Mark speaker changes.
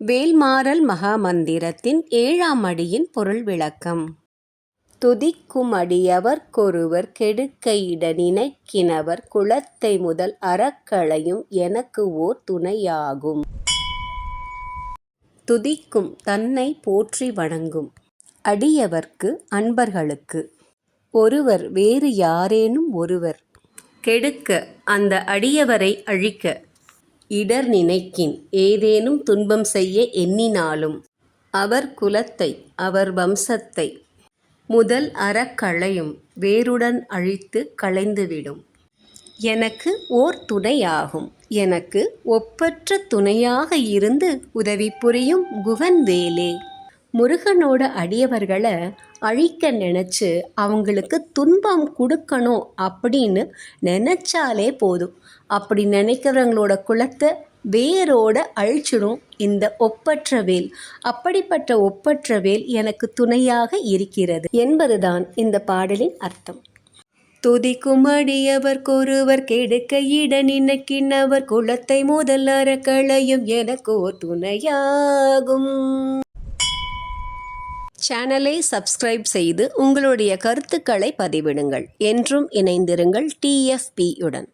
Speaker 1: வேல்மாறல் மகாமந்திரத்தின் ஏழாம் அடியின் பொருள் விளக்கம் துதிக்கும் அடியவர்க்கொருவர் கெடுக்கையிட நினைக்கினவர் குளத்தை முதல் அறக்களையும் எனக்கு ஓர் துணையாகும். துதிக்கும் தன்னை போற்றி வணங்கும் அடியவர்க்கு அன்பர்களுக்கு ஒருவர் வேறு யாரேனும் ஒருவர் கெடுக்க அந்த அடியவரை அழிக்க இடர் நினைக்கின் ஏதேனும் துன்பம் செய்ய எண்ணினாலும் அவர் குலத்தை அவர் வம்சத்தை முதல் அறக்களையும் வேருடன் அழித்து களைந்துவிடும். எனக்கு ஓர் துணையாகும். எனக்கு ஒப்பற்ற துணையாக இருந்து உதவி புரியும் குகன் வேலே. முருகனோட அடியவர்களை அழிக்க நினச்சி அவங்களுக்கு துன்பம் கொடுக்கணும் அப்படின்னு நினச்சாலே போதும். அப்படி நினைக்கிறவங்களோட குலத்தை வேரோட அழிச்சிடும் இந்த ஒப்பற்ற வேல். அப்படிப்பட்ட ஒப்பற்ற வேல் எனக்கு துணையாக இருக்கிறது என்பதுதான் இந்த பாடலின் அர்த்தம். துதிக்கும் அடியவர்க்கொருவர் கெடுக்க இட நினைக்கினவர் குலத்தை முதல் அறக்களையும் எனக்கு ஓர் துணையாகும். சேனலை சப்ஸ்கிரைப் செய்து உங்களுடைய கருத்துக்களை பதிவிடுங்கள். என்றும் இணைந்திருங்கள் டிஎஃப்பியுடன்